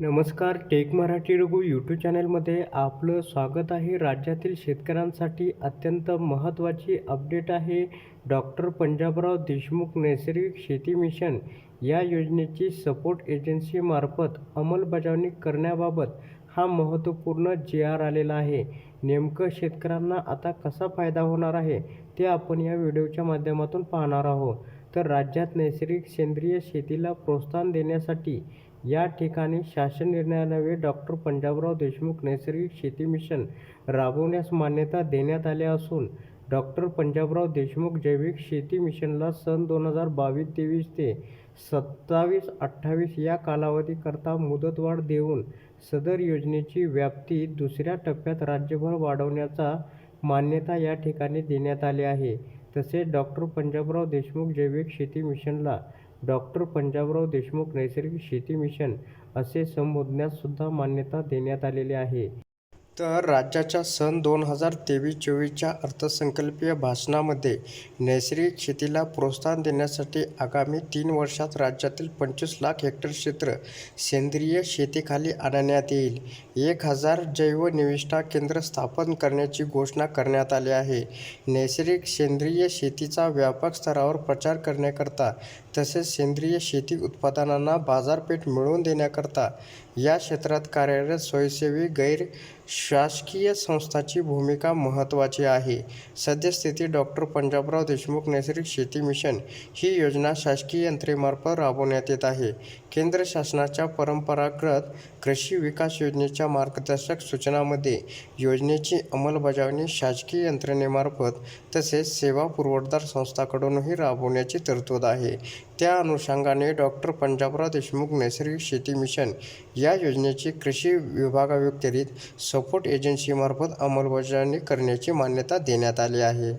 नमस्कार take Marathi Raghu YouTube चॅनलमध्ये आपलं स्वागत आहे. राज्यातील शेतकऱ्यांसाठी अत्यंत महत्त्वाची अपडेट आहे. डॉक्टर पंजाबराव देशमुख नैसर्गिक शेती मिशन या योजनेची सपोर्ट एजन्सीमार्फत अंमलबजावणी करण्याबाबत हा महत्त्वपूर्ण जी आर आलेला आहे. नेमकं शेतकऱ्यांना आता कसा फायदा होणार आहे ते आपण या व्हिडिओच्या माध्यमातून पाहणार आहोत. तर राज्यात नैसर्गिक सेंद्रिय शेतीला प्रोत्साहन देण्यासाठी या ठिकाणी शासन निर्णयान्वये डॉक्टर पंजाबराव देशमुख नैसर्गिक शेती मिशन राबवण्यास मान्यता देण्यात आली असून डॉक्टर पंजाबराव देशमुख जैविक शेती मिशनला सन दोन हजार बावीस तेवीस ते सत्तावीस अठ्ठावीस या कालावधीकरता मुदतवाढ देऊन सदर योजनेची व्याप्ती दुसऱ्या टप्प्यात राज्यभर वाढवण्याचा मान्यता या ठिकाणी देण्यात आली आहे. तसेच डॉक्टर पंजाबराव देशमुख जैविक शेती मिशनला डॉक्टर पंजाबराव देशमुख नैसर्गिक शेती मिशन असे संबोधण्यास सुद्धा मान्यता देण्यात आलेली आहे. तर राज्याच्या सन दोन हजार तेवीस चोवीसच्या अर्थसंकल्पीय भाषणामध्ये नैसर्गिक शेतीला प्रोत्साहन देण्यासाठी आगामी तीन वर्षात राज्यातील पंचवीस लाख हेक्टर क्षेत्र सेंद्रिय शेतीखाली आणण्यात येईल. एक हजार जैवनिविष्ठा केंद्र स्थापन करण्याची घोषणा करण्यात आली आहे. नैसर्गिक सेंद्रिय शेतीचा व्यापक स्तरावर प्रचार करण्याकरता तसेच सेंद्रिय शेती उत्पादनांना बाजारपेठ मिळवून देण्याकरता या क्षेत्रात कार्यरत स्वयंसेवी गैर शासकीय संस्थांची भूमिका महत्त्वाची आहे. सद्यस्थिती डॉक्टर पंजाबराव देशमुख नैसर्गिक शेती मिशन ही योजना शासकीय यंत्रेमार्फत राबवण्यात येत आहे. केंद्र शासनाच्या परंपरागत कृषी विकास योजनेच्या मार्गदर्शक सूचनामध्ये योजनेची अंमलबजावणी शासकीय यंत्रणेमार्फत तसेच सेवा पुरवठादार संस्थांकडूनही राबवण्याची तरतूद आहे. त्या अनुषंगाने डॉक्टर पंजाबराव देशमुख नैसर्गिक शेती मिशन या योजनेची कृषी विभागाव्यतिरिक्त पासपोर्ट एजन्सीमार्फत अंमलबजावणी करण्याची मान्यता देण्यात आली आहे.